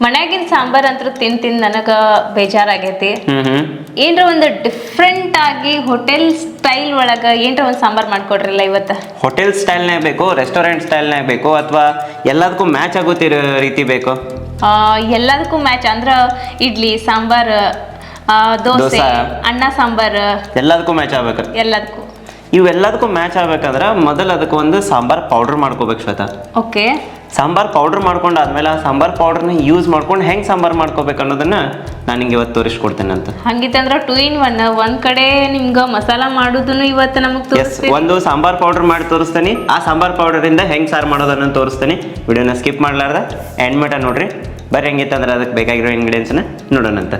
ಮನ್ಯಾಗಿನ ಸಾಂಬಾರ್ ಅಂತೂ ತಿನ್ ತಿನ್ ನನಗ ಬೇಜಾರಾಗೈತಿ. ಏನ್ರ ಒಂದು ಡಿಫ್ರೆಂಟ್ ಆಗಿ ಹೋಟೆಲ್ ಸ್ಟೈಲ್ ಒಳಗ ಏನ್ರ ಒಂದು ಸಾಂಬಾರ್ ಮಾಡ್ಕೊಡ್ರಿಲ್ಲ ಇವತ್ತ? ಹೋಟೆಲ್ ನೇ ಬೇಕು ರೆಸ್ಟೋರೆಂಟ್ ಸ್ಟೈಲ್ನಾಗ ಬೇಕು ಅಥವಾ ಎಲ್ಲದಕ್ಕೂ ಮ್ಯಾಚ್ ಆಗುತ್ತಿರೋ ರೀತಿ ಬೇಕು? ಆ, ಎಲ್ಲದಕ್ಕೂ ಮ್ಯಾಚ್ ಅಂದ್ರ ಇಡ್ಲಿ ಸಾಂಬಾರ್ ಆ, ದೋಸೆ ದೋಸೆ. ಅನ್ನ ಸಾಂಬಾರ್. ಎಲ್ಲದಕ್ಕೂ ಮ್ಯಾಚ್ ಆಗ್ಬೇಕು? ಎಲ್ಲದಕ್ಕೂ. ಇವೆಲ್ಲದಕ್ಕೂ ಮ್ಯಾಚ್ ಆಗ್ಬೇಕಂದ್ರೆ ಮೊದಲು ಅದಕ್ಕೆ ಒಂದು ಸಾಂಬಾರ್ ಪೌಡರ್ ಮಾಡ್ಕೋಬೇಕು ಶ್ವೇತಾ. ಓಕೆ ಸಾಂಬಾರ್ ಪೌಡರ್ ಮಾಡ್ಕೊಂಡು ಆದ್ಮೇಲೆ ಆ ಸಾಂಬಾರ್ ಪೌಡರ್ನ ಯೂಸ್ ಮಾಡ್ಕೊಂಡು ಹೆಂಗೆ ಸಾಂಬಾರ್ ಮಾಡ್ಕೋಬೇಕು ಅನ್ನೋದನ್ನ ನಾನು ನಿಮಗೆ ಇವತ್ತು ತೋರಿಸ್ಕೊಡ್ತೇನೆ ಅಂತ. ಹಂಗಿತ್ತಂದ್ರೆ ಟು ಇನ್ ಒನ್ ಒಂದ್ ಕಡೆ ನಿಮ್ಗೆ ಮಸಾಲ ಮಾಡುದನ್ನು ಇವತ್ತು ನಮಗೆ ಎಸ್ ಒಂದು ಸಾಂಬಾರ್ ಪೌಡರ್ ಮಾಡಿ ತೋರಿಸ್ತೀನಿ. ಆ ಸಾಂಬಾರ್ ಪೌಡರಿಂದ ಹೆಂಗೆ ಸಾರು ಮಾಡೋದನ್ನ ತೋರಿಸ್ತೀನಿ. ವಿಡಿಯೋನ ಸ್ಕಿಪ್ ಮಾಡಲಾರ್ದ. ಎಂಡ್ ಮಟ ನೋಡ್ರಿ. ಬರ್ರಿ ಹೆಂಗಿತ್ತಂದ್ರೆ ಅದಕ್ಕೆ ಬೇಕಾಗಿರೋ ಇಂಗ್ರೀಡಿಯೆಂಟ್ಸ್ನ ನೋಡೋಣಂತ.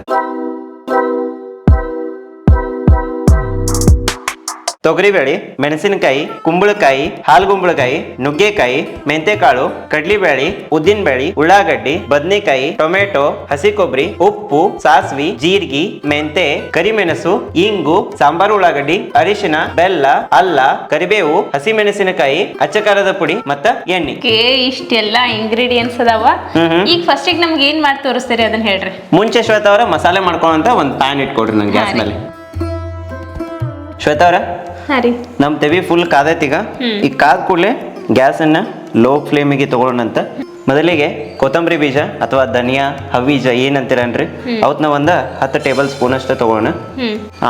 ತೊಗರಿಬೇಳೆ ಮೆಣಸಿನಕಾಯಿ ಕುಂಬಳಕಾಯಿ ಹಾಲ್ಗುಂಬಳಕಾಯಿ ನುಗ್ಗೆಕಾಯಿ ಮೆಂತೆಕಾಳು ಕಡ್ಲಿಬೇಳೆ ಉದ್ದಿನಬೇಳೆ ಉಳ್ಳಾಗಡ್ಡಿ ಬದ್ನೆಕಾಯಿ ಟೊಮೆಟೊ ಹಸಿ ಕೊಬ್ಬರಿ ಉಪ್ಪು ಸಾಸ್ವಿ ಜೀರಿಗೆ ಮೆಂತೆ ಕರಿಮೆಣಸು ಇಂಗು ಸಾಂಬಾರು ಉಳ್ಳಾಗಡ್ಡಿ ಅರಿಶಿನ ಬೆಲ್ಲ ಅಲ್ಲ ಕರಿಬೇವು ಹಸಿ ಮೆಣಸಿನಕಾಯಿ ಅಚ್ಚಕಾರದ ಪುಡಿ ಮತ್ತ ಎಣ್ಣೆ. ಓಕೆ ಇಷ್ಟೆಲ್ಲ ಇಂಗ್ರೀಡಿಯೆಂಟ್ಸ್ ಅದಾವ. ಈಗ ಫಸ್ಟ್ ನಮ್ಗೆ ಏನ್ ಮಾಡಿ ತೋರಿಸ್ತೀರಿ ಅದನ್ನ ಹೇಳ್ರಿ. ಮುಂಚೆ ಶ್ವೇತ ಅವರ ಮಸಾಲೆ ಮಾಡ್ಕೊಳ್ಳೋ ಒಂದು ಪ್ಯಾನ್ ಇಟ್ಕೊಡ್ರಿ ನಂಗೆ ಗ್ಯಾಸ್. ಮೇಲೆ. ಶ್ವೇತಾ ಅವರ? ಹಾ ರೀ. ನಮ್ಮ ತೆವಿ ಫುಲ್ ಕಾದೈತಿ ಈಗ. ಈಗ ಕಾದ ಕೂಡಲೇ ಗ್ಯಾಸನ್ನ ಲೋ ಫ್ಲೇಮಿಗೆ ತಗೊಳ್ಳೋಣಂತ ಮೊದಲಿಗೆ ಕೊತ್ತಂಬರಿ ಬೀಜ ಅಥವಾ ಧನಿಯಾ ಹವೀಜ ಏನಂತೀರನ್ರಿ? ಅವತ್ನ ಒಂದು ಹತ್ತು ಟೇಬಲ್ ಸ್ಪೂನ್ ಅಷ್ಟು ತಗೊಳ್ಳೋಣ.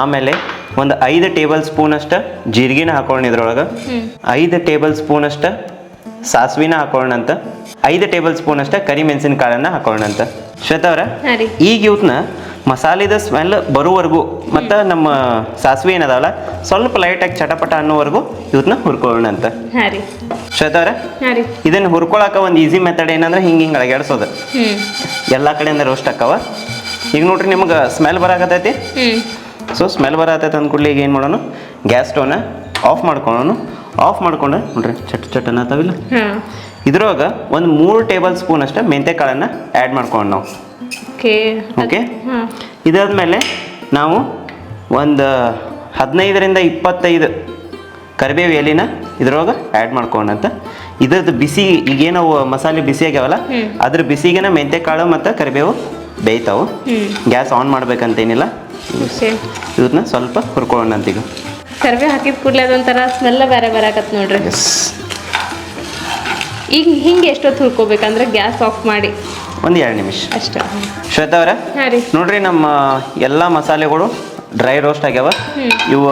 ಆಮೇಲೆ ಒಂದು ಐದು ಟೇಬಲ್ ಸ್ಪೂನ್ ಅಷ್ಟ ಜೀರಿಗೆನ ಹಾಕೊಳ್ಳೋಣ ಇದ್ರೊಳಗೆ. ಐದು ಟೇಬಲ್ ಸ್ಪೂನ್ ಅಷ್ಟ ಸಾಸ್ವಿನ ಹಾಕೊಳ್ಳೋಣಂತ ಐದು ಟೇಬಲ್ ಸ್ಪೂನ್ ಅಷ್ಟ ಕರಿ ಮೆಣಸಿನಕಾಳನ್ನ ಹಾಕೊಳ್ಳೋಣಂತ ಶ್ವೇತಾ ಅವ್ರ ಈಗ ಇವತ್ನ ಮಸಾಲೆದ ಸ್ಮೆಲ್ ಬರೋವರೆಗೂ ಮತ್ತು ನಮ್ಮ ಸಾಸಿವೆ ಏನದಾವಲ್ಲ ಸ್ವಲ್ಪ ಲೈಟಾಗಿ ಚಟಪಟ ಅನ್ನೋವರೆಗೂ ಇವತ್ತನ್ನ ಹುರ್ಕೊಳ್ಳೋಣ ಅಂತ ಶ್ವೇತಾವ್ರ ಇದನ್ನ ಹುರ್ಕೊಳಕ ಒಂದು ಈಸಿ ಮೆಥಡ್ ಏನಂದ್ರೆ ಹಿಂಗೆ ಹಿಂಗೆ ಅಳಗ್ಯಾಡ್ಸೋದು. ಎಲ್ಲ ಕಡೆಯಿಂದ ರೋಸ್ಟ್ ಆಕ್ಕವ ಈಗ ನೋಡ್ರಿ ನಿಮ್ಗೆ ಸ್ಮೆಲ್ ಬರಾಕತೈತಿ ಸೊ ಸ್ಮೆಲ್ ಬರತೈತೆ ಅಂದ್ಕೊಳ್ಳಿ ಈಗ ಏನು ಮಾಡೋಣ ಗ್ಯಾಸ್ ಸ್ಟವ್ನ ಆಫ್ ಮಾಡ್ಕೊಳ್ಳೋಣ ಆಫ್ ಮಾಡ್ಕೊಂಡು ನೋಡ್ರಿ ಚಟ್ ಚಟ್ ಅನ್ನತ್ತಾವಿಲ್ಲ ಹಾ. ಇದ್ರೊಳಗೆ ಒಂದು ಮೂರು ಟೇಬಲ್ ಸ್ಪೂನ್ ಅಷ್ಟೇ ಮೆಂತೆ ಕಾಳನ್ನು ಆ್ಯಡ್ ಮಾಡ್ಕೊಳ್ಳೋಣ ನಾವು. ಓಕೆ. ಓಕೆ? ಮೇಲೆ ಇದಾದ್ಮೇಲೆ ನಾವು ಒಂದು ಹದಿನೈದರಿಂದ ಇಪ್ಪತ್ತೈದು ಕರಿಬೇವು ಎಲಿನ ಇದ್ರೊಳಗೆ ಆ್ಯಡ್ ಮಾಡ್ಕೊಂಡಂತ ಇದ್ರದ್ದು ಬಿಸಿ ಈಗೇನೋ ಮಸಾಲೆ ಬಿಸಿ ಆಗ್ಯಾವಲ್ಲ. ಅದ್ರ ಬಿಸಿಗೆನ ಮೆಂತ್ಯ ಕಾಳು ಮತ್ತು ಕರಿಬೇವು ಬೇಯ್ತಾವು. Gas on ಮಾಡ್ಬೇಕಂತೇನಿಲ್ಲ. ಇದನ್ನ ಸ್ವಲ್ಪ ಹುರ್ಕೊಳ್ಳೋಣ ಅಂತ ಈಗ ಕರಿಬೇವು ಹಾಕಿದ ಕೂಡಲೇ ಅದೊಂಥರ ಸ್ಮೆಲ್ಲ ಬೇರೆ ಬರಾಕತ್ ನೋಡ್ರಿ. ಈಗ ಹಿಂಗೆ ಎಷ್ಟೊತ್ತು ಹುರ್ಕೋಬೇಕಂದ್ರೆ ಗ್ಯಾಸ್ ಆಫ್ ಮಾಡಿ. ಒಂದು ಎರಡು ನಿಮಿಷ. ಅಷ್ಟೇ. ಶ್ವೇತಾ ಅವರ ಹಾ ರೀ. ನೋಡ್ರಿ ನಮ್ಮ ಎಲ್ಲ ಮಸಾಲೆಗಳು ಡ್ರೈ ರೋಸ್ಟ್ ಆಗ್ಯಾವ. ಇವು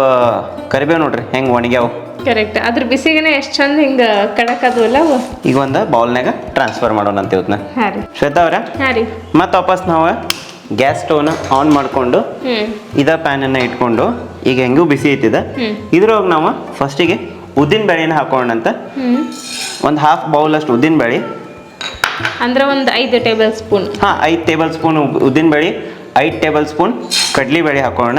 ಕರಿಬೇವು ನೋಡ್ರಿ ಹೆಂಗ್ ಒಣಗ್ಯಾವ. ಕರೆಕ್ಟ್ ಅದ್ರ ಬಿಸಿಗೆನೆ ಎಷ್ಟು ಚಂದ ಹಿಂಗ ಕಡಕ್ ಅವು? ಈಗ ಒಂದು ಬೌಲ್ನಾಗ ಟ್ರಾನ್ಸ್ಫರ್ ಮಾಡೋಣ ಅಂತ ಇವತ್ತನ್ನ ಹಾ ರೀ. ಶ್ವೇತಾ ಅವರ ಹಾ ರೀ. ಮತ್ತೆ ವಾಪಸ್ ನಾವು ಗ್ಯಾಸ್ ಸ್ಟವ್ನ ಆನ್ ಮಾಡಿಕೊಂಡು ಇದ ಪ್ಯಾನ್ ಪ್ಯಾನನ್ನು ಇಟ್ಕೊಂಡು ಈಗ ಹೆಂಗೂ ಬಿಸಿ ಐತಿದೆ. ಇದ್ರ ಇದ್ರೊಳಗೆ ನಾವು ಫಸ್ಟಿಗೆ ಉದ್ದಿನ ಬೇಳೆನ ಹಾಕೋಣ ಅಂತ. ಒಂದು ಹಾಫ್ ಬೌಲ್ ಅಷ್ಟು ಉದ್ದಿನ ಬೇಳೆ ಅಂದ್ರೆ ಒಂದು ಐದು ಟೇಬಲ್ ಸ್ಪೂನ್. ಹಾಂ, ಐದು ಟೇಬಲ್ ಸ್ಪೂನ್ ಉದ್ದಿನ ಬೇಳೆ, ಐದು ಟೇಬಲ್ ಸ್ಪೂನ್ ಕಡ್ಲಿ ಬೇಳೆ ಹಾಕೋಣ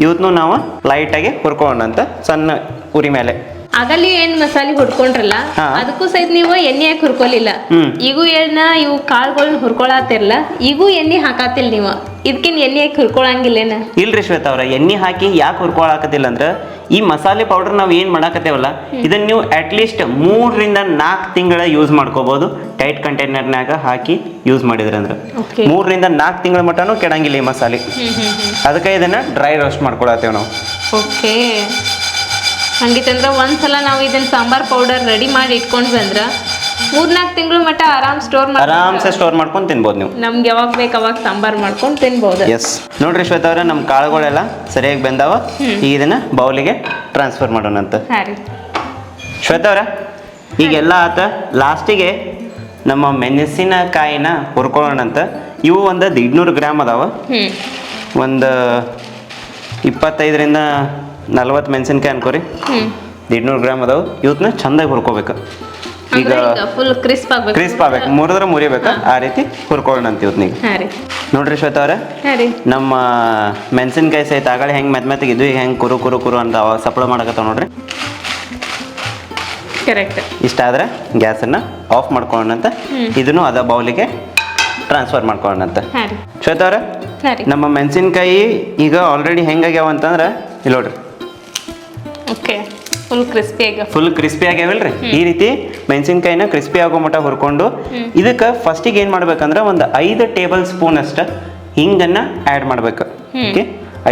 ಇವತ್ತು ನಾವು ಲೈಟಾಗಿ ಹುರ್ಕೋಣ ಅಂತ, ಸಣ್ಣ ಉರಿ ಮೇಲೆ. ಆಗಲ್ಲಿ ಏನ್ ಮಸಾಲೆ ಹುಡ್ಕೊಂಡ್ರಲ್ಲ ಹಾ. ಅದಕ್ಕೂ ಸಹಿತ ನೀವು ಎಣ್ಣೆ ಹಾಕಿ ಹುರ್ಕೊಲಿಲ್ಲ. ಹ್ಮ್. ಈಗೂ ಎಣ್ಣ ಇವು ಕಾಳುಗಳನ್ನ ಹುರ್ಕೊಳತ್ತಿರಲ್ಲ ಈಗೂ ಎಣ್ಣೆ ಹಾಕಾತಿಲ್ಲ ನೀವು. ಇದಕ್ಕಿನ್ ಎಣ್ಣೆ ಹಾಕಿ ಹುರ್ಕೊಳಂಗಿಲ್ಲೇನ? ಇಲ್ರಿ ಶ್ವೇತಾ ಅವ್ರ ಎಣ್ಣೆ ಹಾಕಿ ಯಾಕೆ ಹುರ್ಕೊಳಕತ್ತಿಲ್ಲ ಅಂದ್ರೆ ಈ ಮಸಾಲೆ ಪೌಡರ್ ನಾವು ಏನು ಮಾಡಾಕತ್ತೇವಲ್ಲ ಇದನ್ನ ನೀವು ಅಟ್ಲೀಸ್ಟ್ ಮೂರರಿಂದ ನಾಲ್ಕು ತಿಂಗಳ ಯೂಸ್ ಮಾಡ್ಕೋಬಹುದು ಟೈಟ್ ಕಂಟೈನರ್ನಾಗ ಹಾಕಿ ಯೂಸ್ ಮಾಡಿದ್ರೆ ಅಂದ್ರೆ. ಮೂರರಿಂದ ನಾಲ್ಕು ತಿಂಗಳ ಮಟನೂ ಕೆಡಂಗಿಲ್ಲ ಈ ಮಸಾಲೆ. ಅದಕ್ಕೆ ಇದನ್ನ ಡ್ರೈ ರೋಸ್ಟ್ ಮಾಡ್ಕೊಳತ್ತೇವೆ ನಾವು. ಓಕೆ ಹಂಗಿತ್ತಂದ್ರೆ ಒಂದ್ಸಲ ನಾವು ಇದನ್ನ ಸಾಂಬಾರ್ ಪೌಡರ್ ರೆಡಿ ಮಾಡಿ ಇಟ್ಕೊಂಡ್ವಿ ಅಂದ್ರ ಮೂರ್ನಾಲ್ಕು ತಿಂಗಳು ಮಟ್ಟ ಆರಾಮ್ ಸ್ಟೋರ್ ಆರಾಮ್ಸೆ ಸ್ಟೋರ್ ಮಾಡ್ಕೊಂಡು ತಿನ್ಬೋದು ನೀವು. ನಮ್ಗೆ ಯಾವಾಗ ಬೇಕು ಅವಾಗ ಸಾಂಬಾರ್ ಮಾಡ್ಕೊಂಡು ತಿನ್ಬೋದು. ಎಸ್ ನೋಡ್ರಿ ಶ್ವೇತಾ ಅವ್ರೆ ನಮ್ಮ ಕಾಳುಗಳೆಲ್ಲ ಸರಿಯಾಗಿ ಬೆಂದಾವ? ಈಗ ಇದನ್ನ ಬೌಲಿಗೆ ಟ್ರಾನ್ಸ್ಫರ್ ಮಾಡೋಣ ಅಂತ. ಹಾ ರೀ. ಶ್ವೇತಾ ಅವ್ರ ಈಗೆಲ್ಲ ಆತ ಲಾಸ್ಟಿಗೆ ನಮ್ಮ ಮೆಣಸಿನಕಾಯಿನ ಹುರ್ಕೊಳ್ಳೋಣಂತ ಇವು ಒಂದು ಇನ್ನೂರು ಗ್ರಾಮ್ ಅದಾವ. ಒಂದು ಇಪ್ಪತ್ತೈದರಿಂದ ನಲ್ವತ್ತು ಮೆಣಸಿನ್ಕಾಯಿ ಅನ್ಕೋರಿ. ಎಂಟ್ನೂರು ಗ್ರಾಮ್ ಅದಾವ. ಇವತ್ತನ್ನ ಚಂದಾಗಿ ಹುರ್ಕೋಬೇಕು. ಈಗ ಫುಲ್ ಕ್ರಿಸ್ಪ್ ಆಗ್ಬೇಕು ಕ್ರಿಸ್ಪ್ ಆಗ್ಬೇಕು. ಮುರಿದ್ರೆ ಮುರಿಬೇಕು? ಆ ರೀತಿ ಹುರ್ಕೊಳ್ಳೋಣ ಅಂತ ಇವತ್ತು ನೀವು ನೋಡ್ರಿ ಶ್ವೇತ ಅವ್ರೆ. ನಮ್ಮ ಮೆಣಸಿನ್ಕಾಯಿ ಸಹಿತ ಆಗಳೆ ಹೆಂಗೆ ಮೆತ್ ಮೆತ್ತಗಿದ್ವು ಈಗ ಹೆಂಗೆ ಕುರು ಕುರು ಕುರು ಅಂತ ಸಪ್ಳ ಮಾಡಕತ್ತಾವ ನೋಡ್ರಿ. ಕರೆಕ್ಟ್ ಇಷ್ಟ ಆದರೆ ಗ್ಯಾಸನ್ನು ಆಫ್ ಮಾಡ್ಕೊಳ್ಳೋಣ ಅಂತ. ಹ್ಮ್. ಇದನ್ನು ಅದ ಬೌಲಿಗೆ ಟ್ರಾನ್ಸ್ಫರ್ ಮಾಡ್ಕೊಳ್ಳೋಣ ಅಂತ. ಹಾ ರೀ. ಶ್ವೇತಾ ಅವ್ರೆ ನಮ್ಮ ಮೆಣಸಿನ್ಕಾಯಿ ಈಗ ಆಲ್ರೆಡಿ ಹೆಂಗಾಗ್ಯಾವ ಅಂತಂದ್ರೆ ಇಲ್ಲಿ ನೋಡ್ರಿ. ಓಕೆ ಫುಲ್ ಕ್ರಿಸ್ಪಿಯಾಗಿ ಫುಲ್ ಕ್ರಿಸ್ಪಿ ಆಗ್ಯಾವಲ್ರಿ? ಈ ರೀತಿ ಮೆಣಸಿನ್ಕಾಯಿನ ಕ್ರಿಸ್ಪಿ ಆಗೋ ಮಟ್ಟ ಹುರ್ಕೊಂಡು ಇದಕ್ಕೆ ಫಸ್ಟಿಗೆ ಏನು ಮಾಡ್ಬೇಕಂದ್ರೆ ಒಂದು ಐದು ಟೇಬಲ್ ಸ್ಪೂನ್ ಅಷ್ಟ ಹಿಂಗನ್ನ ಆ್ಯಡ್ ಮಾಡ್ಬೇಕು. ಓಕೆ?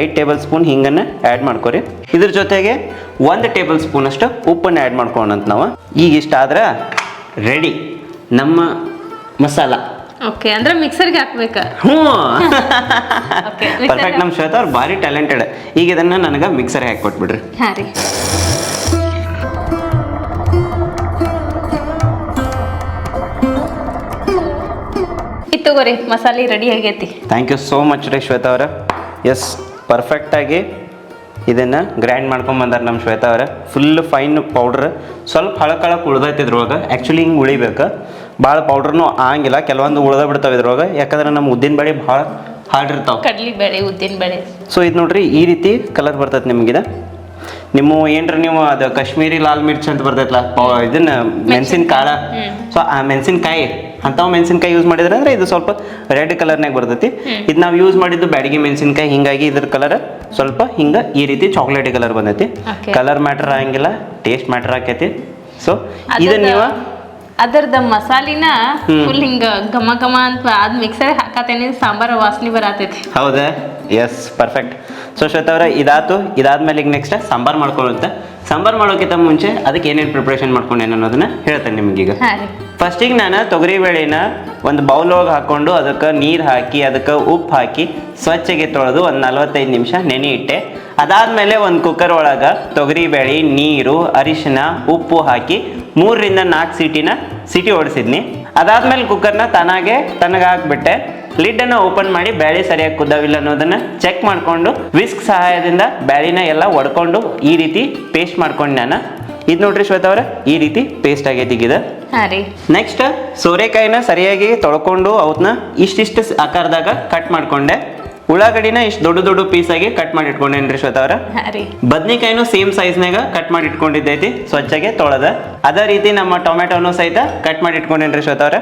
ಐದು ಟೇಬಲ್ ಸ್ಪೂನ್ ಹಿಂಗನ್ನ ಆ್ಯಡ್ ಮಾಡ್ಕೊರಿ. ಇದ್ರ ಜೊತೆಗೆ ಒಂದು ಟೇಬಲ್ ಸ್ಪೂನ್ ಅಷ್ಟು ಉಪ್ಪನ್ನು ಆ್ಯಡ್ ಮಾಡ್ಕೊಳ್ಳೋಣಂತ ನಾವು. ಈಗ ಇಷ್ಟ ಆದ್ರೆ ರೆಡಿ ನಮ್ಮ ಮಸಾಲ. ಓಕೆ ಅಂದ್ರೆ ಮಿಕ್ಸರ್ಗೆ ಹಾಕ್ಬೇಕು. ಹ್ಞೂ. ಪರ್ಫೆಕ್ಟ್ ನಮ್ಮ ಶ್ವೇತಾ ಅವ್ರು ಭಾರಿ ಟ್ಯಾಲೆಂಟೆಡ್ ಈಗ ಇದನ್ನ ನನಗೆ ಮಿಕ್ಸರ್ ಹಾಕಿ ಕೊಟ್ಬಿಡ್ರಿ. ಹಾಂ ರೀ. ತಗೋರಿ ಮಸಾಲೆ ರೆಡಿ ಆಗೈತಿ. ಥ್ಯಾಂಕ್ ಯು ಸೋ ಮಚ್ ರೀ ಶ್ವೇತಾ ಅವರ. ಎಸ್ ಪರ್ಫೆಕ್ಟಾಗಿ ಇದನ್ನು ಗ್ರೈಂಡ್ ಮಾಡ್ಕೊಂಬಂದಾರೆ ನಮ್ಮ ಶ್ವೇತಾ ಅವರ. ಫುಲ್ ಫೈನ್ ಪೌಡ್ರ್ ಸ್ವಲ್ಪ ಹಳಕಳಕ್ಕೆ ಉಳ್ದೈತೆ ಇದ್ರೊಳಗೆ. ಆ್ಯಕ್ಚುಲಿ ಹಿಂಗೆ ಉಳಿಬೇಕು. ಭಾಳ ಪೌಡ್ರನು ಆಗಂಗಿಲ್ಲ ಕೆಲವೊಂದು ಉಳ್ದ ಬಿಡ್ತಾವೆ ಇದ್ರೊಳಗೆ. ಯಾಕಂದ್ರೆ ನಮ್ಮ ಉದ್ದಿನ ಬೇಳೆ ಭಾಳ ಹಾರ್ಡ್ ಇರ್ತಾವೆ. ಕಡ್ಲಿ ಬೇಳೆ ಉದ್ದಿನ ಬೇಳೆ. ಸೊ ಇದು ನೋಡ್ರಿ ಈ ರೀತಿ ಕಲರ್ ಬರ್ತೈತೆ ನಿಮಗಿದ ನಿಮ್ಮ ಏನ್ರಿ ನೀವು ಅದು ಕಾಶ್ಮೀರಿ ಲಾಲ್ ಮಿರ್ಚ್ ಅಂತ ಬರ್ತೈತಲ್ಲ ಇದನ್ನ ಮೆಣಸಿನ ಕಾಳ ಸೊ ಆ ಮೆಣಸಿನಕಾಯಿ ಅಂಥವು ಮೆಣಸಿನಕಾಯಿ ಯೂಸ್ ಮಾಡಿದ್ರೆ ಅಂದ್ರೆ ಇದು ಸ್ವಲ್ಪ ರೆಡ್ ಕಲರ್ನಾಗ ಬರ್ತೈತಿ. ಇದು ನಾವು ಯೂಸ್ ಮಾಡಿದ್ದು ಬ್ಯಾಡಿಗೆ ಮೆಣಸಿನಕಾಯಿ ಹಿಂಗಾಗಿ ಇದ್ರ ಕಲರ್ ಸ್ವಲ್ಪ ಹಿಂಗ ಈ ರೀತಿ ಚಾಕ್ಲೇಟ್ ಕಲರ್ ಬಂದೈತಿ. ಕಲರ್ ಮ್ಯಾಟರ್ ಆಗಂಗಿಲ್ಲ ಟೇಸ್ಟ್ ಮ್ಯಾಟರ್ ಆಕೈತಿ. ಸೊ ಇದನ್ನ ನೀವು ಅದರದ ಮಸಾಲಿನ ಫುಲ್ ಹಿಂಗ ಘಮ ಘಮ ಅಂತ ಅದ್ ಮಿಕ್ಸರ್ ಹಾಕತೇನೆ ಸಾಂಬಾರ ವಾಸನೆ ಬರತೈತಿ. ಹೌದಾ? ಎಸ್ ಪರ್ಫೆಕ್ಟ್ ಸೊ ಶ್ವೇತ ಅವರ ಇದಾತು. ಇದಾದ್ಮೇಲೆ ಈಗ ನೆಕ್ಸ್ಟ್ ಸಾಂಬಾರ್ ಮಾಡ್ಕೊಳ್ಳುತ್ತೆ. ಸಾಂಬಾರ್ ಮಾಡೋಕ್ಕಿಂತ ಮುಂಚೆ ಅದಕ್ಕೆ ಏನೇನು ಪ್ರಿಪ್ರೇಷನ್ ಮಾಡ್ಕೊಂಡೇನೆ ಅನ್ನೋದನ್ನ ಹೇಳ್ತೇನೆ ನಿಮಗೀಗ. ಈಗ ಫಸ್ಟ್ ಫಸ್ಟಿಗೆ ನಾನು ತೊಗರಿ ಬೇಳೆನ ಒಂದು ಬೌಲ್ ಒಳಗೆ ಹಾಕೊಂಡು ಅದಕ್ಕೆ ನೀರು ಹಾಕಿ ಅದಕ್ಕೆ ಉಪ್ಪು ಹಾಕಿ ಸ್ವಚ್ಛಗೆ ತೊಳೆದು ಒಂದು ನಲ್ವತ್ತೈದು ನಿಮಿಷ ನೆನೆ ಇಟ್ಟೆ. ಅದಾದಮೇಲೆ ಒಂದು ಕುಕ್ಕರ್ ಒಳಗೆ ತೊಗರಿ ಬೇಳೆ ನೀರು ಅರಿಶಿನ ಉಪ್ಪು ಹಾಕಿ ಮೂರರಿಂದ ನಾಲ್ಕು ಸೀಟಿನ ಸಿಟಿ ಓಡಿಸಿದ್ನಿ. ಅದಾದ್ಮೇಲೆ ಕುಕ್ಕರ್ನ ತನಾಗೆ ತನಗೆ ಹಾಕ್ಬಿಟ್ಟೆ. ಲಿಡ್ಡನ್ನು ಓಪನ್ ಮಾಡಿ ಬ್ಯಾಳಿ ಸರಿಯಾಗಿ ಕುದ್ದಾವಿಲ್ಲ ಅನ್ನೋದನ್ನ ಚೆಕ್ ಮಾಡಿಕೊಂಡು ವಿಸ್ಕ್ ಸಹಾಯದಿಂದ ಬ್ಯಾಳಿನ ಎಲ್ಲ ಒಡ್ಕೊಂಡು ಈ ರೀತಿ ಪೇಸ್ಟ್ ಮಾಡ್ಕೊಂಡು ನಾನು. ಇದು ನೋಡ್ರಿ ಶ್ವೇತ ಅವರ ಈ ರೀತಿ ಪೇಸ್ಟ್ ಆಗೈತಿ ಈಗ ನೆಕ್ಸ್ಟ್ ಸೋರೆಕಾಯಿನ ಸರಿಯಾಗಿ ತೊಳ್ಕೊಂಡು ಅವನ್ನ ಇಷ್ಟಿಷ್ಟು ಆಕಾರದಾಗ ಕಟ್ ಮಾಡ್ಕೊಂಡೆ. ಉಳ್ಳಾಗಡ್ಡಿನ ಇಷ್ಟು ದೊಡ್ಡ ದೊಡ್ಡ ಆಗಿ ಕಟ್ ಮಾಡಿ ಇಟ್ಕೊಂಡೇನ್ರಿ ಶ್ವೇತ ಅವ್ರ? ಬದ್ನಿಕಾಯಿನೂ ಸೇಮ್ ಸೈಜ್ನಾಗ ಕಟ್ ಮಾಡಿ ಇಟ್ಕೊಂಡಿದ್ದೈತಿ ಸ್ವಚ್ಛಗೆ ತೊಳೆದ. ಅದೇ ರೀತಿ ನಮ್ಮ ಟೊಮೆಟೊನು ಸಹಿತ ಕಟ್ ಮಾಡಿ ಇಟ್ಕೊಂಡೇನ್ರಿ ಶ್ವೇತ ಅವ್ರ?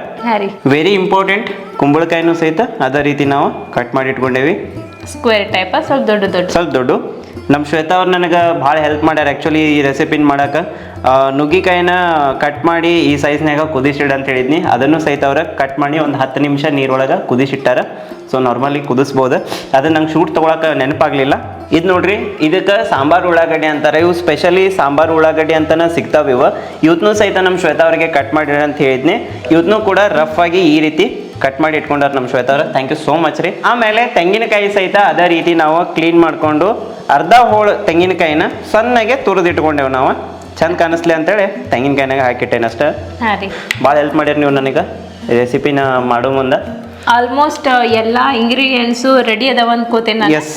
ವೆರಿ ಇಂಪಾರ್ಟೆಂಟ್ ಕುಂಬಳಕಾಯಿನೂ ಸಹಿತ ಅದೇ ರೀತಿ ನಾವು ಕಟ್ ಮಾಡಿ ಇಟ್ಕೊಂಡೇವಿ ಸ್ಕ್ವೇರ್ ಟೈಪ್ ಸ್ವಲ್ಪ ದೊಡ್ಡ ದೊಡ್ಡ. ಸ್ವಲ್ಪ ದೊಡ್ಡ. ನಮ್ಮ ಶ್ವೇತಾ ಅವ್ರು ನನಗೆ ಭಾಳ ಹೆಲ್ಪ್ ಮಾಡ್ಯಾರ ಆ್ಯಕ್ಚುಲಿ ಈ ರೆಸಿಪಿನ ಮಾಡೋಕೆ. ನುಗ್ಗಿಕಾಯಿನ ಕಟ್ ಮಾಡಿ ಈ ಸೈಜ್ನಾಗ ಕುದಿಸಿಡ ಅಂತ ಹೇಳಿದ್ನಿ. ಅದನ್ನು ಸಹಿತ ಅವ್ರ ಕಟ್ ಮಾಡಿ ಒಂದು ಹತ್ತು ನಿಮಿಷ ನೀರೊಳಗೆ ಕುದಿಸಿಟ್ಟಾರ. So normally ಕುದಿಸ್ಬೋದು. ಅದು ನಂಗೆ ಶೂಟ್ ತೊಗೊಳಕ್ಕೆ ನೆನಪಾಗಲಿಲ್ಲ. ಇದು ನೋಡ್ರಿ, ಇದಕ್ಕೆ ಸಾಂಬಾರು ಉಳ್ಳಾಗಡ್ಡಿ ಅಂತಾರೆ. ಇವು ಸ್ಪೆಷಲಿ ಸಾಂಬಾರು ಉಳ್ಳಾಗಡ್ಡಿ ಅಂತಲೇ ಸಿಗ್ತಾವೆ ಇವು. ಇವತ್ತೂ ಸಹಿತ ನಮ್ಮ ಶ್ವೇತಾ ಅವ್ರಿಗೆ ಕಟ್ ಮಾಡಿರ ಅಂತ ಹೇಳಿದ್ನಿ. ಇವತ್ತೂ ಕೂಡ ರಫ್ ಆಗಿ ಈ ರೀತಿ ಕಟ್ ಮಾಡಿ ಇಟ್ಕೊಂಡಾರ ನಮ್ಮ ಶ್ವೇತಾ ಅವರು. ಥ್ಯಾಂಕ್ ಯು ಸೋ ಮಚ್ ರೀ. ಆಮೇಲೆ ತೆಂಗಿನಕಾಯಿ ಸಹಿತ ಅದೇ ರೀತಿ ನಾವು ಕ್ಲೀನ್ ಮಾಡಿಕೊಂಡು ಅರ್ಧ ಹೋಳು ತೆಂಗಿನಕಾಯಿನ ಸಣ್ಣಗೆ ತುರಿದಿಟ್ಕೊಂಡೇವು ನಾವು. ಚಂದ ಕಾಣಿಸ್ಲಿ ಅಂತೇಳಿ ತೆಂಗಿನಕಾಯಿನಾಗ ಹಾಕಿಟ್ಟೇನೆ ಅಷ್ಟೇ. ಹಾಂ ರೀ. ಭಾಳ ಹೆಲ್ಪ್ ಮಾಡಿರಿ ನೀವು ನನಗೆ. ರೆಸಿಪಿನ ಮಾಡೋ ಮುಂದೆ. ಆಲ್ಮೋಸ್ಟ್ ಎಲ್ಲ ಇಂಗ್ರೀಡಿಯೆಂಟ್ಸು ರೆಡಿ ಅದಾವ ಅನ್ಕೋತೇನೆ ಎಸ್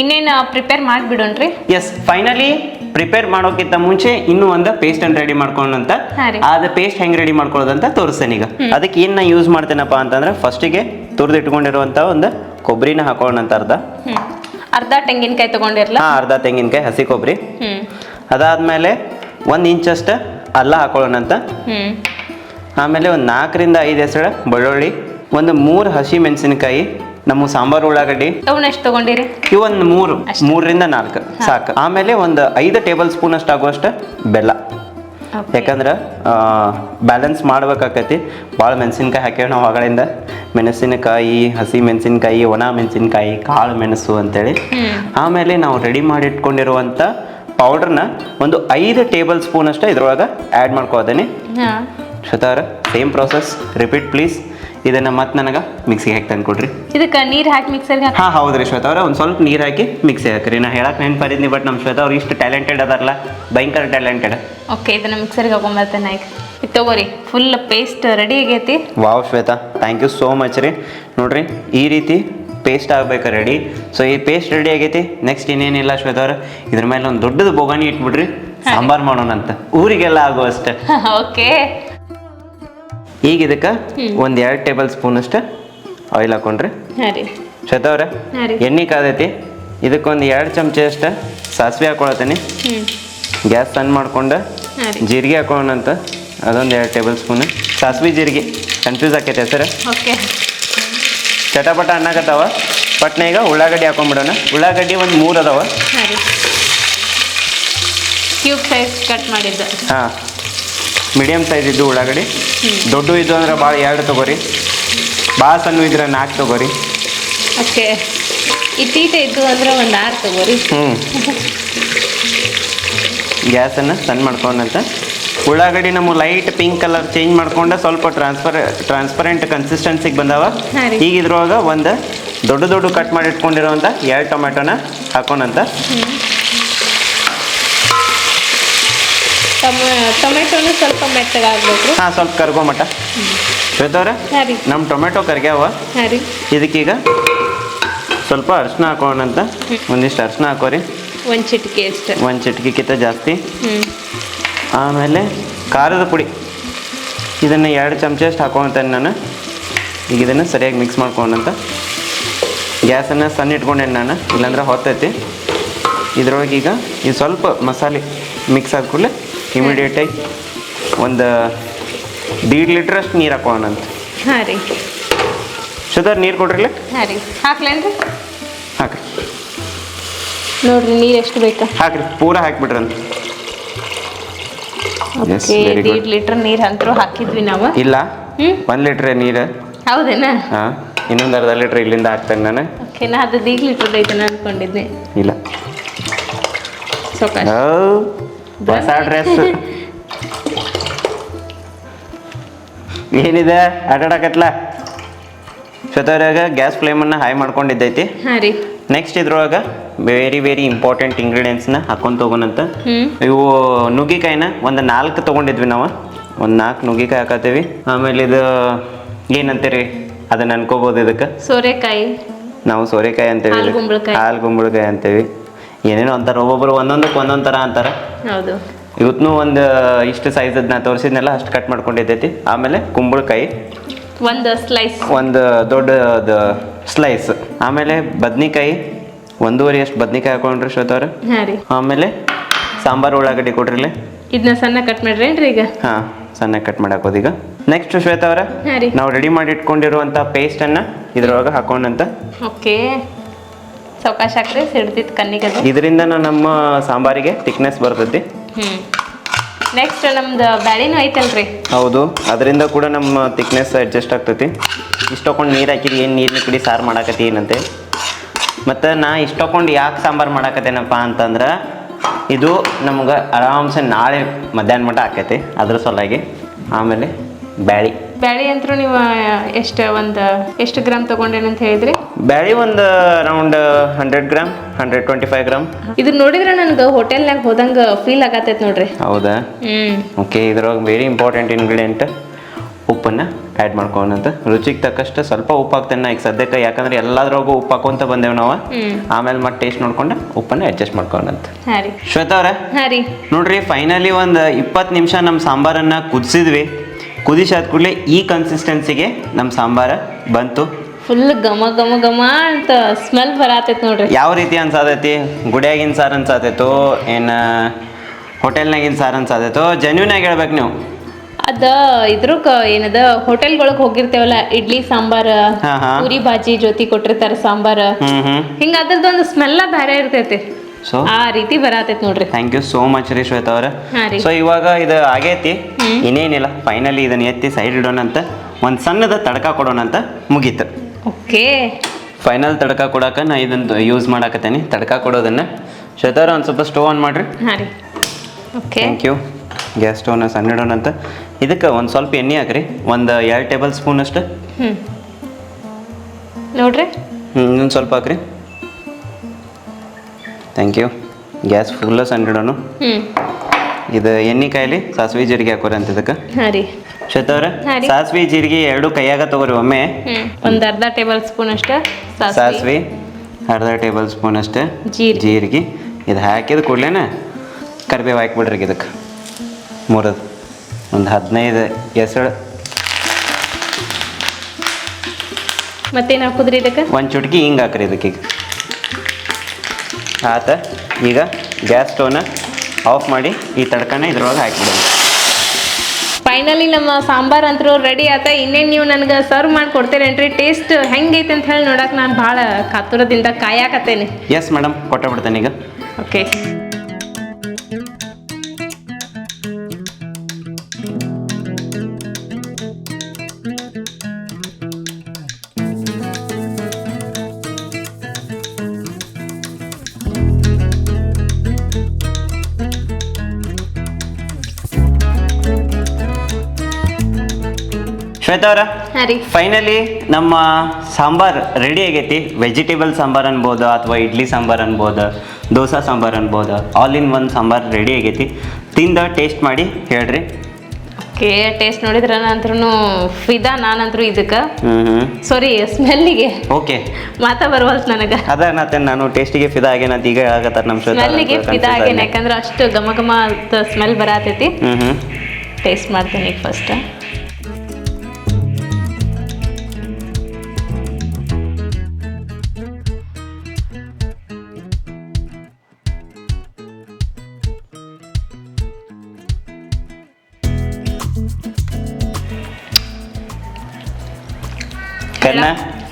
ಇನ್ನೇನು ಪ್ರಿಪೇರ್ ಮಾಡಿಬಿಡೋಣ್ರಿ? ಎಸ್ ಫೈನಲಿ ಪ್ರಿಪೇರ್ ಮಾಡೋಕ್ಕಿಂತ ಮುಂಚೆ ಇನ್ನೂ ಒಂದು ಪೇಸ್ಟ್ ಅನ್ನು ರೆಡಿ ಮಾಡ್ಕೊಂಡಂತ. ಅದ ಪೇಸ್ಟ್ ಹೆಂಗೆ ರೆಡಿ ಮಾಡ್ಕೊಳ್ಳೋದಂತ ತೋರಿಸ್ತೇನೆ ಈಗ. ಅದಕ್ಕೆ ಏನು ನಾ ಯೂಸ್ ಮಾಡ್ತೇನಪ್ಪ ಅಂತಂದ್ರೆ ಫಸ್ಟಿಗೆ ತುರಿದಿಟ್ಕೊಂಡಿರುವಂಥ ಒಂದು ಕೊಬ್ಬರಿನ ಹಾಕೋಣ ಅಂತ ಅರ್ಧ. ಅರ್ಧ ತೆಂಗಿನಕಾಯಿ ತಗೊಂಡಿರಲ್ಲ ಹಾಂ ಅರ್ಧ ತೆಂಗಿನಕಾಯಿ ಹಸಿ ಕೊಬ್ಬರಿ. ಅದಾದ್ಮೇಲೆ ಒಂದು ಇಂಚಷ್ಟು ಅಲ್ಲ ಹಾಕೊಳ್ಳೋಣ ಅಂತ. ಹ್ಞೂ ಆಮೇಲೆ ಒಂದು ನಾಲ್ಕರಿಂದ ಐದು ಹೆಸರು ಬೆಳ್ಳುಳ್ಳಿ ಒಂದು ಮೂರು ಹಸಿ ಮೆಣಸಿನಕಾಯಿ ನಮ್ಮ ಸಾಂಬಾರ್ ಉಳ್ಳಾಗಡ್ಡಿ. ಅವನ್ನ ಎಷ್ಟು ತೊಗೊಂಡಿರಿ? ಇವೊಂದು ಮೂರು ಮೂರರಿಂದ ನಾಲ್ಕು ಸಾಕು. ಆಮೇಲೆ ಒಂದು ಐದು ಟೇಬಲ್ ಸ್ಪೂನ್ ಅಷ್ಟು ಆಗುವಷ್ಟು ಬೆಲ್ಲ. ಯಾಕಂದ್ರೆ ಬ್ಯಾಲೆನ್ಸ್ ಮಾಡ್ಬೇಕಾಕತಿ. ಭಾಳ ಮೆಣಸಿನ್ಕಾಯಿ ಹಾಕ್ಯಾವ ನಾವು ಹೊಗಳಿಂದ ಮೆಣಸಿನಕಾಯಿ ಹಸಿ ಮೆಣಸಿನಕಾಯಿ ಒಣ ಮೆಣಸಿನಕಾಯಿ ಕಾಳು ಮೆಣಸು ಅಂತೇಳಿ. ಆಮೇಲೆ ನಾವು ರೆಡಿ ಮಾಡಿಟ್ಕೊಂಡಿರುವಂಥ ಪೌಡ್ರನ್ನ ಒಂದು ಐದು ಟೇಬಲ್ ಸ್ಪೂನ್ ಅಷ್ಟು ಇದ್ರೊಳಗೆ ಆ್ಯಡ್ ಮಾಡ್ಕೋತೀನಿ ಹಾಂ. ಶ್ವೇತಾರ ಸೇಮ್ ಪ್ರೊಸೆಸ್ ರಿಪೀಟ್ ಪ್ಲೀಸ್ ಇದನ್ನು ಮತ್ತೆ ನನಗೆ ಮಿಕ್ಸಿಗೆ ಹಾಕಿ ತಂದ್ಕೊಡ್ರಿ ಇದಕ್ಕೆ ನೀರು ಹಾಕಿ ಮಿಕ್ಸರ್ಗೆ ಹಾ ಹೌದ್ರಿ ಶ್ವೇತಾ ಅವ್ರ. ಒಂದು ಸ್ವಲ್ಪ ನೀರ್ ಹಾಕಿ ಮಿಕ್ಸಿ ಹಾಕ್ರಿ. ನಾ ಹೇಳಕ್ ನೆನ್ ಬರೀನಿ ಬಟ್ ನಮ್ಮ ಶ್ವೇತಾ ಅವ್ರು ಇಷ್ಟು ಟ್ಯಾಲೆಂಟೆಡ್ ಅದಾರಲ್ಲ ಭಯಂಕರ ಟ್ಯಾಲೆಂಟೆಡ್ ಓಕೆ ಇದನ್ನ ಮಿಕ್ಸರ್ಗೆ ಹಾಕೊಂಬರ್ತೇನೆ ನಾಯ್ಕ. ಇದು ತಗೋರಿ ಫುಲ್ ಪೇಸ್ಟ್ ರೆಡಿ ಆಗೈತಿ. Wow Shweta thank you so much ರೀ. ನೋಡ್ರಿ ಈ ರೀತಿ ಪೇಸ್ಟ್ ಆಗ್ಬೇಕು ರೆಡಿ ಸೊ ಈ ಪೇಸ್ಟ್ ರೆಡಿ ಆಗೈತಿ. ನೆಕ್ಸ್ಟ್ ಇನ್ನೇನಿಲ್ಲ ಶ್ವೇತಾ ಅವ್ರ. ಇದ್ರ ಮೇಲೆ ಒಂದು ದೊಡ್ಡದು ಬೊಗಾಣಿ ಇಟ್ಬಿಡ್ರಿ. ಸಾಂಬಾರ್ ಮಾಡೋಣ ಅಂತ ಊರಿಗೆಲ್ಲ ಆಗುವಷ್ಟೇ. ಓಕೆ ಈಗ ಇದಕ್ಕೆ ಒಂದು ಎರಡು ಟೇಬಲ್ ಸ್ಪೂನ್ ಅಷ್ಟು ಆಯಿಲ್ ಹಾಕೊಂಡ್ರಿ. ಹಾಂ ರೀ. ಶ್ವೇತಾ ಅವ್ರೆ ಹಾಂ ರೀ. ಎಣ್ಣೆ ಕಾದೈತಿ. ಇದಕ್ಕೊಂದು ಎರಡು ಚಮಚ ಅಷ್ಟು ಸಾಸಿವೆ ಹಾಕೊಳತೀನಿ ಗ್ಯಾಸ್ ಸಣ್ಣ ಮಾಡ್ಕೊಂಡು. ಜೀರಿಗೆ ಹಾಕೋಣ ಅಂತ. ಅದೊಂದು ಎರಡು ಟೇಬಲ್ ಸ್ಪೂನ್. ಸಾಸಿವೆ ಜೀರಿಗೆ. ಕನ್ಫ್ಯೂಸ್ ಆಕೈತೆ ಸರ್ ಚಟಪಟ ಅನ್ನಕತ್ತಾವ. ಪಟ್ನೆ ಈಗ ಉಳ್ಳಾಗಡ್ಡಿ ಹಾಕೊಂಡ್ಬಿಡೋಣ ಉಳ್ಳಾಗಡ್ಡಿ ಒಂದು ಮೂರು ಅದಾವ. ಕ್ಯೂಬ್ ಸೈಜ್ ಕಟ್ ಮಾಡಿದ್ದ. ಹಾಂ. ಮೀಡಿಯಮ್ ಸೈಜ್ ಇದ್ದು ಉಳ್ಳಾಗಡ್ಡಿ. ದೊಡ್ಡ ಇದ್ದು ಅಂದ್ರೆ ಭಾಳ ಎರಡು ತೊಗೋರಿ. ಭಾಳ ಸಣ್ಣ ಇದ್ರೆ ನಾಲ್ಕು ತೊಗೋರಿ. ಓಕೆ. ಇತ್ತೀಟ ಇದ್ದು ಅಂದ್ರೆ ಒಂದು ಆರು ತಗೋರಿ. ಹ್ಞೂ ಗ್ಯಾಸನ್ನು ಸಣ್ಣ ಮಾಡ್ಕೊಂಡಂತ. ಉಳ್ಳಾಗಡ್ಡಿ ನಮ್ಮ ಲೈಟ್ ಪಿಂಕ್ ಕಲರ್ ಚೇಂಜ್ ಮಾಡ್ಕೊಂಡು ಸ್ವಲ್ಪ ಟ್ರಾನ್ಸ್ಪರ್ ಟ್ರಾನ್ಸ್ಪರೆಂಟ್ ಕನ್ಸಿಸ್ಟೆನ್ಸಿಗೆ ಬಂದಾವ. ಈಗ ಇದ್ರೊಳಗೆ ಒಂದು ದೊಡ್ಡ ದೊಡ್ಡ ಕಟ್ ಮಾಡಿ ಇಟ್ಕೊಂಡಿರೋವಂಥ ಎರಡು ಟೊಮೆಟೊನ ಹಾಕೋಣಂತ ಟೊಮ ಟೊಮೆಟೊನು ಸ್ವಲ್ಪ ಮೆತ್ತಗಾಗ್ಬೇಕು ಹಾಂ ಸ್ವಲ್ಪ ಕರ್ಗೊಂಮಟ ಶ್ವೇತವ್ರೆ ಹಾಂ ರೀ. ನಮ್ಮ ಟೊಮೆಟೊ ಕರ್ಗ್ಯಾವ ಹಾಂ ರೀ. ಇದಕ್ಕೀಗ ಸ್ವಲ್ಪ ಅರ್ಶಿನ ಹಾಕೋಣಂತ ಒಂದಿಷ್ಟು ಅರ್ಶಿನ ಹಾಕೋರಿ ಒಂದು ಚಿಟಿಕೆ ಅಷ್ಟೇ. ಒಂದು ಚಿಟಕಿಕ್ಕಿಂತ ಜಾಸ್ತಿ. ಆಮೇಲೆ ಖಾರದ ಪುಡಿ. ಇದನ್ನು ಎರಡು ಚಮಚ ಅಷ್ಟು ಹಾಕೊಂತಾನೆ ನಾನು. ಈಗ ಇದನ್ನು ಸರಿಯಾಗಿ ಮಿಕ್ಸ್ ಮಾಡ್ಕೊಂಡಂತ ಗ್ಯಾಸನ್ನು ಸಣ್ಣ ಇಟ್ಕೊಂಡೇನೆ ನಾನು. ಇಲ್ಲಾಂದ್ರೆ ಹೊತ್ತೈತಿ. ಇದ್ರೊಳಗೆ ಈಗ ಇದು ಸ್ವಲ್ಪ ಮಸಾಲೆ ಮಿಕ್ಸ್ ಆದ ಕೂಡಲೇ ಇಮಿಡಿಯೇಟಾಗಿ ಒಂದು ದೀಡ್ ಲೀಟ್ರಷ್ಟು ನೀರು ಹಾಕೋಣಂತ ಹಾಂ ರೀ. ಸುಧಾರ್ ನೀರು ಕೊಡ್ರಿಲ್ಲ? ಹಾಂ ರೀ. ಹಾಕ್ಲೇನ್ರಿ? ಹಾಕ್ರಿ. ನೋಡ್ರಿ ನೀರು ಎಷ್ಟು ಬೇಕಾ? ಹಾಕ್ರಿ ಪೂರ ಹಾಕ್ಬಿಟ್ರಂತ. ದೀಡ್ ಲೀಟ್ರ್ ನೀರು ಅಂತರೂ ಹಾಕಿದ್ವಿ ನಾವು. ಇಲ್ಲ ಒಂದು ಲೀಟ್ರ್ ನೀರು. ಹೌದೇನಾ? ಹಾಂ ಇನ್ನೊಂದು ಅರ್ಧ ಲೀಟ್ರ್ ಇಲ್ಲಿಂದ ಹಾಕ್ತೇನೆ ನಾನು. ಓಕೆ ನಾ ಅದು ದೀಡ್ ಲೀಟ್ರ್ ಐತೆ ಅನ್ಕೊಂಡಿದ್ದೆ. ಇಲ್ಲ. ಸೊಕಾಶ. ಹೊಸ ಡ್ರೆಸ್ ಏನಿದೆ? ಆಟಾಡಕತ್ಲ ಶ್ವೇತವ್ರಾಗ ಗ್ಯಾಸ್ ಅನ್ನ ಹೈ ಮಾಡ್ಕೊಂಡಿದ್ದೈತಿ ನೆಕ್ಸ್ಟ್ ಇದ್ರೊಳಗೆ ವೆರಿ ವೆರಿ ಇಂಪಾರ್ಟೆಂಟ್ ಇಂಗ್ರೀಡಿಯೆಂಟ್ಸ್ನ ಹಾಕೊಂಡು ಹಾಕೊಂಡ್ ತಗೊಂಡಂತ ಇವು ನುಗ್ಗಿಕಾಯಿನ ಒಂದು ನಾಲ್ಕು ತಗೊಂಡಿದ್ವಿ ನಾವು. ಒಂದು ನಾಲ್ಕು ನುಗ್ಗಿಕಾಯಿ ಹಾಕತ್ತೀವಿ. ಆಮೇಲೆ ಇದು ಏನಂತೀರಿ? ಅದನ್ನ ಅನ್ಕೋಬಹುದು ಇದಕ್ಕೆ. ಸೋರೆಕಾಯಿ. ನಾವು ಸೋರೆಕಾಯಿ ಅಂತೇವಿ. ಹಾಲ್ಗುಂಬಳಕಾಯಿ. ಹಾಲ್ಗುಂಬಳಕಾಯಿ ಅಂತೇವಿ. ಏನೇನೋ ಅಂತಾರೆ. ಒಬ್ಬೊಬ್ರು ಒಂದೊಂದಕ್ಕೆ ಒಂದೊಂದು ಥರ ಅಂತಾರೆ. ಹೌದು. ಇವತ್ತು ಒಂದು ಇಷ್ಟು ಸೈಜ್ ನಾ ತೋರಿಸಿದ್ನೆಲ್ಲ ಅಷ್ಟು ಕಟ್ ಮಾಡ್ಕೊಂಡಿದ್ದೈತಿ. ಆಮೇಲೆ ಕುಂಬಳಕಾಯಿ. ಒಂದು ಸ್ಲೈಸ್ ಒಂದು ದೊಡ್ಡ ಸ್ಲೈಸ್ ಆಮೇಲೆ ಬದ್ನಿಕಾಯಿ. ಒಂದೂವರೆ ಅಷ್ಟು ಬದ್ನಿಕಾಯಿ ಹಾಕೊಂಡ್ರಿ ಶ್ವೇತವ್ರೆ ಆಮೇಲೆ ಸಾಂಬಾರು ಉಳ್ಳಾಗಡ್ಡಿ ಕೊಡ್ರಿಲೆ ಇದನ್ನ ಸಣ್ಣ ಕಟ್ ಮಾಡ್ರೇನ್ರಿ ಈಗ? ಹಾ ಸಣ್ಣ ಕಟ್ ಮಾಡಾಕೋದು ಈಗ. ನೆಕ್ಸ್ಟ್ ಶ್ವೇತಾ ಅವರ ನಾವು ರೆಡಿ ಮಾಡಿ ಇಟ್ಕೊಂಡಿರುವಂತ ಪೇಸ್ಟ್ ಅನ್ನ ಇದ್ರೊಳಗೆ ಹಾಕೊಂಡಂತ ಓಕೆ ಸಾವಕಾಶ ಹಾಕ್ರಿ ಸಿಡ್ದಿತ್ತು ಕಣ್ಣಿಗೆ ಇದರಿಂದ ನಮ್ಮ ಸಾಂಬಾರಿಗೆ ಥಿಕ್ನೆಸ್ ಬರ್ತೈತಿ. ನೆಕ್ಸ್ಟ್ ನಮ್ದು ಬ್ಯಾಳಿನೂ ಐತಲ್ರಿ. ಹೌದು. ಅದರಿಂದ ಕೂಡ ನಮ್ಮ ಥಿಕ್ನೆಸ್ ಅಡ್ಜಸ್ಟ್ ಆಗ್ತೈತಿ. ಇಷ್ಟೊಕೊಂಡು ನೀರು ಹಾಕಿರಿ ಏನು ನೀರಿನ ಕುಡಿ ಸಾರು ಮಾಡಾಕತ್ತಿ ಏನಂತೆ. ಮತ್ತು ನಾ ಇಷ್ಟೊಕೊಂಡು ಯಾಕೆ ಸಾಂಬಾರು ಮಾಡಾಕತ್ತೇನಪ್ಪ ಅಂತಂದ್ರೆ ಇದು ನಮ್ಗೆ ಆರಾಮ್ಸೆ ನಾಳೆ ಮಧ್ಯಾಹ್ನ ಮಟ್ಟ ಆಕೈತಿ ಅದ್ರ ಸಲುವಾಗಿ. ಆಮೇಲೆ ಬ್ಯಾಳಿ. ಬ್ಯಾಳಿ ಅಂತೂ ನೀವು ಎಷ್ಟು ಒಂದು ಎಷ್ಟು ಗ್ರಾಮ್ ತೊಗೊಂಡೇನಂತ ಹೇಳಿದ್ರಿ? ಬ್ಯಾಳಿ ಒಂದು around hundred gram hundred twenty five gram ಇದು ನೋಡಿದ್ರೆ ನನಗೆ ಹೋಟೆಲ್ನಾಗ ಹೋದಂಗ ಫೀಲ್ ಆಗತ್ತೈತೆ ನೋಡ್ರಿ. ಹೌದಾ? ಓಕೆ ಇದ್ರೊಳಗೆ ವೆರಿ ಇಂಪಾರ್ಟೆಂಟ್ ಇಂಗ್ರೀಡಿಯೆಂಟ್ ಉಪ್ಪನ್ನ ಆ್ಯಡ್ ಮಾಡ್ಕೊಂಡಂತ ರುಚಿಗೆ ತಕ್ಕಷ್ಟು ಸ್ವಲ್ಪ ಉಪ್ಪು ಹಾಕ್ತೇನೆ ಈಗ ಸದ್ಯಕ್ಕೆ ಯಾಕಂದ್ರೆ ಎಲ್ಲಾದ್ರೂ ಉಪ್ಪು ಹಾಕೊಂತ ಬಂದೇವು ನಾವು. ಆಮೇಲೆ ಮತ್ತೆ ಟೇಸ್ಟ್ ನೋಡ್ಕೊಂಡು ಉಪ್ಪನ್ನ ಅಡ್ಜಸ್ಟ್ ಮಾಡ್ಕೊಂಡಂತ ಶ್ವೇತಾ ಅವ್ರೆ? ನೋಡ್ರಿ ಫೈನಲಿ ಒಂದು ಇಪ್ಪತ್ತು ನಿಮಿಷ ನಮ್ಮ ಸಾಂಬಾರನ್ನ ಕುದಿಸಿದ್ವಿ. ಕುದಿಸಾದ ಕೂಡಲೇ ಈ ಕನ್ಸಿಸ್ಟೆನ್ಸಿಗೆ ನಮ್ಮ ಸಾಂಬಾರ ಬಂತು. ಫುಲ್ ಘಮ ಘಮ ಘಮ ಅಂತ ಸ್ಮೆಲ್ ಬರತೈತೆ ನೋಡ್ರಿ. ಯಾವ ರೀತಿ ಅನ್ಸಾದೈತಿ ಗುಡಿಯಾಗಿನ ಸಾರು ಅನ್ಸಾತೈತೋ ಏನ ಹೋಟೆಲ್ನಾಗಿನ ಸಾರು ಜೆನ್ಯೂನ್ ಆಗಿ ಹೇಳ್ಬೇಕು ನೀವು. ಅದ ಇದ್ರಕ್ಕ ಏನದ ಹೋಟೆಲ್ಗಳಿಗೆ ಹೋಗಿರ್ತೇವಲ್ಲ ಇಡ್ಲಿ ಸಾಂಬಾರ. ಪೂರಿ ಬಾಜಿ ಜೊತೆ ಕೊಟ್ಟಿರ್ತಾರ ಸಾಂಬಾರ್. ಹಿಂಗ ಅದ್ರದ್ದು ಒಂದು ಸ್ಮೆಲ್ಲ ಬೇರೆ ಇರ್ತೈತಿ. ಸೊ ಆ ರೀತಿ ಬರತೈತಿ ನೋಡ್ರಿ. ಥ್ಯಾಂಕ್ ಯು ಸೋ ಮಚ್ ರೀ ಶ್ವೇತ ಅವ್ರ. ಸೊ ಇವಾಗ ಇದು ಆಗೈತಿ. ಇನ್ನೇನಿಲ್ಲ. ಫೈನಲಿ ಇದನ್ನ ಎತ್ತಿ ಸೈಡ್ ಇಡೋಣ ಅಂತ ಒಂದು ಸಣ್ಣದ ತಡಕ ಕೊಡೋಣ ಅಂತ ಮುಗೀತು. ಓಕೆ. ಫೈನಲ್ ತಡಕ ಕೊಡಾಕ ನಾ ಇದನ್ನ ಯೂಸ್ ಮಾಡಾಕತ್ತೇನೆ. ತಡಕ ಕೊಡೋದನ್ನ. ಶ್ವೇತಾ ಅವ್ರ ಒಂದು ಸ್ವಲ್ಪ ಸ್ಟೋವ್ ಆನ್ ಮಾಡ್ರಿ. ಓಕೆ. ಥ್ಯಾಂಕ್ ಯು ಗ್ಯಾಸ್ ಸ್ಟೋವ್ನ ಸಣ್ಣ ಇಡೋಣ ಅಂತ ಇದಕ್ಕೆ ಒಂದು ಸ್ವಲ್ಪ ಎಣ್ಣೆ ಹಾಕ್ರಿ. ಒಂದು ಎರಡು ಟೇಬಲ್ ಸ್ಪೂನ್ ಅಷ್ಟು ನೋಡ್ರಿ. ಹ್ಞೂ ಇನ್ನೊಂದು ಸ್ವಲ್ಪ ಹಾಕ್ರಿ. ಥ್ಯಾಂಕ್ ಯು ಗ್ಯಾಸ್ ಫುಲ್ಲ ಇಡೋಣ ಹ್ಞೂ ಇದು ಎಣ್ಣೆ ಕಾಯಿಲಿ ಸಾಸಿವೆ ಜೀರಿಗೆ ಹಾಕೋರಿ ಅಂತ ಇದಕ್ಕೆ? ಹಾಂ ರೀ. ಶ್ವೇತಾ ಹಾಂ ರೀ. ಸಾಸಿವೆ ಜೀರಿಗೆ ಎರಡು ಕೈಯಾಗ ತಗೋರಿ ಒಮ್ಮೆ. ಹ್ಞೂ ಒಂದು ಅರ್ಧ ಟೇಬಲ್ ಸ್ಪೂನ್ ಅಷ್ಟ ಸಾಸಿವೆ. ಸಾಸಿವೆ ಅರ್ಧ ಟೇಬಲ್ ಸ್ಪೂನ್ ಅಷ್ಟೇ ಜೀರಿಗೆ. ಜೀರಿಗೆ. ಇದು ಹಾಕಿದ ಕೂಡಲೇನ ಕರಿಬೇವು ಹಾಕ್ಬಿಡ್ರಿ ಇದಕ್ಕೆ. ಮೂರದು ಒಂದು ಹದಿನೈದು ಎಸಳು ಮತ್ತೇನು ಹಾಕುದ್ರಿ ಇದಕ್ಕೆ? ಒಂದು ಚುಟ್ಕಿ ಹಿಂಗೆ ಹಾಕ್ರಿ ಇದಕ್ಕೆ ಈಗ. ಆತ ಈಗ ಗ್ಯಾಸ್ ಸ್ಟವ್ನ ಆಫ್ ಮಾಡಿ ಈ ತಡ್ಕನ ಇದ್ರೊಳಗೆ ಹಾಕಿಬಿಡೋಣ. ಫೈನಲಿ ನಮ್ಮ ಸಾಂಬಾರ್ ಅಂತರೂ ರೆಡಿ ಆತ. ಇನ್ನೇನು ನೀವು ನನಗೆ ಸರ್ವ್ ಮಾಡಿ ಕೊಡ್ತೀರೇನ್ರಿ? ಟೇಸ್ಟ್ ಹೆಂಗೈತೆ ಅಂತ ಹೇಳಿ ನೋಡಕ್ಕೆ ನಾನು ಭಾಳ ಕಾತುರದಿಂದ ಕಾಯಾಕತ್ತೇನೆ. ಎಸ್ ಮೇಡಮ್ ಕೊಟ್ಟ ಬಿಡ್ತೇನೆ ಈಗ. ಓಕೆ ಶ್ವೇತಾ ಅವರ ಹಾಂ ರೀ. ಫೈನಲಿ ನಮ್ಮ ಸಾಂಬಾರ್ ರೆಡಿ ಆಗೈತಿ. ವೆಜಿಟೇಬಲ್ ಸಾಂಬಾರ್ ಅನ್ಬೋದು ಅಥವಾ ಇಡ್ಲಿ ಸಾಂಬಾರ್ ಅನ್ಬೋದು ದೋಸೆ ಸಾಂಬಾರ್ ಅನ್ಬೋದು all in one sambar ready ಆಗೈತಿ. ತಿಂದ ಟೇಸ್ಟ್ ಮಾಡಿ ಹೇಳ್ರಿ. ಓಕೆ ಟೇಸ್ಟ್ ನೋಡಿದ್ರ ನಂತರನು ಫಿದಾ ನಾನಂತರೂ ಇದಕ್ಕೆ. ಸಾರಿ ಸ್ಮೆಲ್ಲಿಗೆ ಓಕೆ ಮಾತಾ ಬರವಲ್ತು ನನಗೆ. ಅದ ನಾತೆ ನಾನು ಟೇಸ್ಟಿಗೆ ಫಿದಾ ಆಗೇನಂತ ಈಗ ಆಗತ್ತಾರ ನಮ್ಮ ಸ್ಮೆಲ್ಲಿಗೆ ಫಿದಾ ಆಗೇನ ಯಾಕಂದ್ರೆ ಅಷ್ಟು ಘಮ ಘಮ ಸ್ಮೆಲ್ ಬರತೈತಿ. ಟೇಸ್ಟ್ ಮಾಡ್ತೇನೆ ಈಗ ಫಸ್ಟ್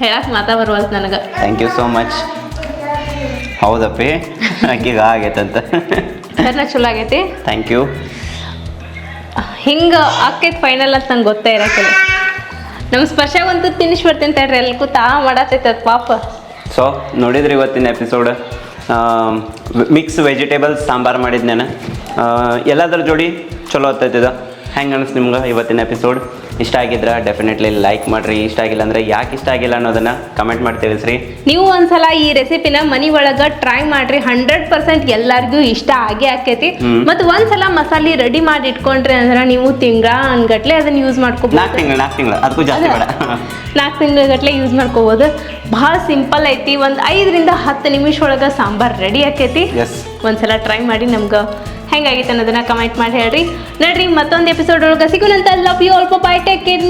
ಹೇಳಕ್ ಮಾತಾ ಬರವಲ್ತು ನನಗೆ. ಥ್ಯಾಂಕ್ ಯು ಸೋ ಮಚ್ ಹೌದಪ್ಪಿ? ಆಕೀಗ ಆಗೈತಂತ. ಕರ್ನ ಚಲೋ ಆಗೈತಿ? ಥ್ಯಾಂಕ್ ಯು ಹಿಂಗೆ ಆಕೈತಿ ಫೈನಲ್ ಅಂತ ನಂಗೆ ಗೊತ್ತೇ ಇರಕ್ಕಿಲ್ಲ ನಮ್ಮ ಸ್ಪರ್ಶಗಂತೂ ತಿನ್ನಿಸ್ ಬರ್ತೀನಿ ತಡ್ರಿ ಎಲ್ಲಿ ಕೂತಾ ಮಾಡತ್ತೈತೆ ಅದು ಪಾಪ. ಸೊ ನೋಡಿದ್ರಿ ಇವತ್ತಿನ ಎಪಿಸೋಡ್ ಮಿಕ್ಸ್ ವೆಜಿಟೇಬಲ್ಸ್ ಸಾಂಬಾರು ಮಾಡಿದ್ ಎಲ್ಲದರ ಎಲ್ಲದ್ರ ಜೋಡಿ ಚಲೋ ಆಗ್ತೈತಿದ ಹೆಂಗೆ ಅನಿಸ್ ನಿಮ್ಗೆ ಇವತ್ತಿನ ಎಪಿಸೋಡ್ ಇಷ್ಟ ಆಗಿದ್ರೆ? ಡೆಫಿನೆಟ್ಲಿ ಲೈಕ್ ಮಾಡ್ರಿ. ಇಷ್ಟ ಆಗಿಲ್ಲ ಅಂದ್ರೆ ಯಾಕೆ ಇಷ್ಟ ಆಗಿಲ್ಲ ಅನ್ನೋದನ್ನ ಕಮೆಂಟ್ ಮಾಡಿ ತಿಳಿಸ್ರಿ. ನೀವು ಒಂದ್ಸಲ ಈ ರೆಸಿಪಿನ ಮನಿ ಒಳಗ ಟ್ರೈ ಮಾಡ್ರಿ. ಹಂಡ್ರೆಡ್ ಪರ್ಸೆಂಟ್ ಎಲ್ಲರಿಗೂ ಇಷ್ಟ ಆಗೇ ಆಕೈತಿ. ಮತ್ ಮತ್ತು ಒಂದ್ಸಲ ಮಸಾಲೆ ರೆಡಿ ಮಾಡಿ ಇಟ್ಕೊಂಡ್ರಿ ಅಂದ್ರೆ ನೀವು ತಿಂಗಳ ಅನ್ಗಟ್ಲೆ ಅದನ್ನ ಯೂಸ್ ನಾಲ್ಕು ಮಾಡ್ಕೋಬಹುದು ತಿಂಗಳು ನಾಲ್ಕು ತಿಂಗಳು. ಅದಕ್ಕೂ ಜಾಸ್ತಿ ಬೇಡ. ನಾಲ್ಕು ತಿಂಗಳ ಗಟ್ಲೆ ಯೂಸ್ ಮಾಡ್ಕೋಬಹುದು ಭಾಳ ಸಿಂಪಲ್ ಐತಿ. ಒಂದ್ ಐದರಿಂದ ಹತ್ತು ನಿಮಿಷ ಒಳಗ ಸಾಂಬಾರ್ ರೆಡಿ ಆಕೈತಿ. ಒಂದ್ಸಲ ಟ್ರೈ ಮಾಡಿ ನಮ್ಗೆ ಹೆಂಗಾಗೈತೆ ಅನ್ನೋದನ್ನ ಕಮೆಂಟ್ ಮಾಡಿ ಹೇಳ್ರಿ. ನಡ್ರಿ, ಮತ್ತೊಂದು ಎಪಿಸೋಡ್ ಒಳಗೆ ಸಿಗೋಣಂತ. ಲವ್ ಯು ಅಲ್ಪ ಬಾಯ್ ಟೇಕ್ ಕೇರ್